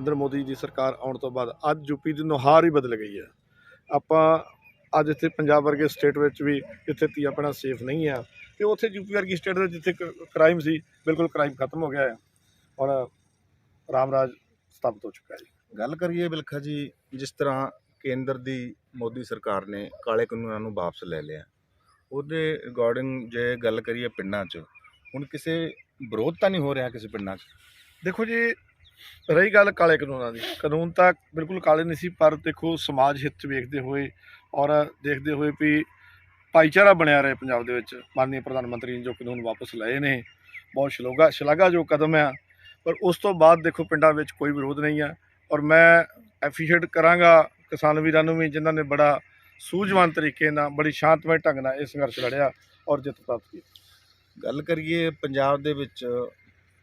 ਨਰਿੰਦਰ ਮੋਦੀ ਦੀ ਸਰਕਾਰ ਆਉਣ ਤੋਂ ਬਾਅਦ ਅੱਜ ਯੂਪੀ ਦੀ ਨੁਹਾਰ ਹੀ ਬਦਲ ਗਈ ਹੈ। ਆਪਾਂ ਅੱਜ ਇੱਥੇ ਪੰਜਾਬ ਵਰਗੇ ਸਟੇਟ ਵਿੱਚ ਵੀ ਜਿੱਥੇ ਧੀਆਂ ਭੈਣਾਂ ਸੇਫ ਨਹੀਂ ਆ ਤੇ ਉੱਥੇ ਯੂਪੀ ਵਰਗੀ ਸਟੇਟ ਦੇ ਜਿੱਥੇ ਕ੍ਰਾਈਮ ਸੀ ਬਿਲਕੁਲ ਕ੍ਰਾਈਮ ਖਤਮ ਹੋ ਗਿਆ ਹੈ ਹੁਣ ਰਾਮ ਰਾਜ ਸਥਾਪਿਤ ਹੋ ਚੁੱਕਾ ਹੈ ਗੱਲ ਕਰੀਏ ਬਿਲਖਾ ਜੀ ਜਿਸ ਤਰ੍ਹਾਂ ਕੇਂਦਰ ਦੀ ਮੋਦੀ ਸਰਕਾਰ ਨੇ ਕਾਲੇ ਕਾਨੂੰਨਾਂ ਨੂੰ ਵਾਪਸ ਲੈ ਲਿਆ ਉਹਦੇ ਰਿਗਾਰਡਿੰਗ ਜੇ ਗੱਲ ਕਰੀਏ ਪਿੰਡਾਂ 'ਚ ਹੁਣ ਕਿਸੇ ਵਿਰੋਧ ਤਾਂ ਨਹੀਂ ਹੋ ਰਿਹਾ ਕਿਸੇ ਪਿੰਡਾਂ 'ਚ? ਦੇਖੋ ਜੀ ਰਹੀ ਗੱਲ ਕਾਲੇ ਕਾਨੂੰਨਾਂ ਦੀ। ਕਾਨੂੰਨ ਤਾਂ ਬਿਲਕੁਲ ਕਾਲੇ ਨਹੀਂ ਸੀ, ਪਰ ਦੇਖੋ, ਸਮਾਜ ਹਿੱਤ ਵੇਖਦੇ ਹੋਏ ਔਰ ਦੇਖਦੇ ਹੋਏ ਵੀ ਭਾਈਚਾਰਾ ਬਣਿਆ ਰਹੇ ਪੰਜਾਬ ਦੇ ਵਿੱਚ। ਮਾਨਨੀय ਪ੍ਰਧਾਨ ਮੰਤਰੀ ਨੇ ਜੋ ਕਾਨੂੰਨ ਵਾਪਸ ਲਏ ਨੇ, ਬਹੁਤ ਸ਼ਲੋਗਾ ਸ਼ਲਾਘਾ ਜੋ ਕਦਮ ਆ। ਪਰ ਉਸ ਤੋਂ ਬਾਅਦ ਦੇਖੋ, ਪਿੰਡਾਂ ਵਿੱਚ ਕੋਈ ਵਿਰੋਧ ਨਹੀਂ ਹੈ ਔਰ ਮੈਂ ਐਫੀਸ਼ੀਏਟ ਕਰਾਂਗਾ ਕਿਸਾਨ ਵੀਰਾਂ ਨੂੰ ਵੀ, ਜਿਨ੍ਹਾਂ ਨੇ ਬੜਾ ਸੂਝਵਾਨ ਤਰੀਕੇ ਨਾਲ, ਬੜੀ ਸ਼ਾਂਤਮਈ ਢੰਗ ਨਾਲ ਇਹ ਸੰਘਰਸ਼ ਲੜਿਆ ਔਰ ਜਿੱਤ ਪ੍ਰਾਪਤ ਕੀਤੀ। ਗੱਲ ਕਰੀਏ ਪੰਜਾਬ ਦੇ ਵਿੱਚ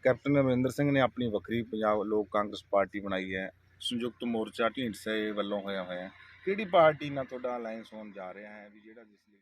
ਕੈਪਟਨ ਅਮਰਿੰਦਰ ਸਿੰਘ ਨੇ ਆਪਣੀ ਵੱਖਰੀ ਪੰਜਾਬ ਲੋਕ ਕਾਂਗਰਸ ਪਾਰਟੀ ਬਣਾਈ ਹੈ। ਸੰਯੁਕਤ ਮੋਰਚਾ ਢੀਂਡਸੇ ਵੱਲੋਂ ਹੋਇਆ ਹੋਇਆ ਕਿਹੜੀ ਪਾਰਟੀ ਨਾਲ ਤੁਹਾਡਾ ਅਲਾਈਅੰਸ ਹੋਣ ਜਾ ਰਿਹਾ ਹੈ? ਵੀ ਜਿਹੜਾ ਜਿਸ ਲਈ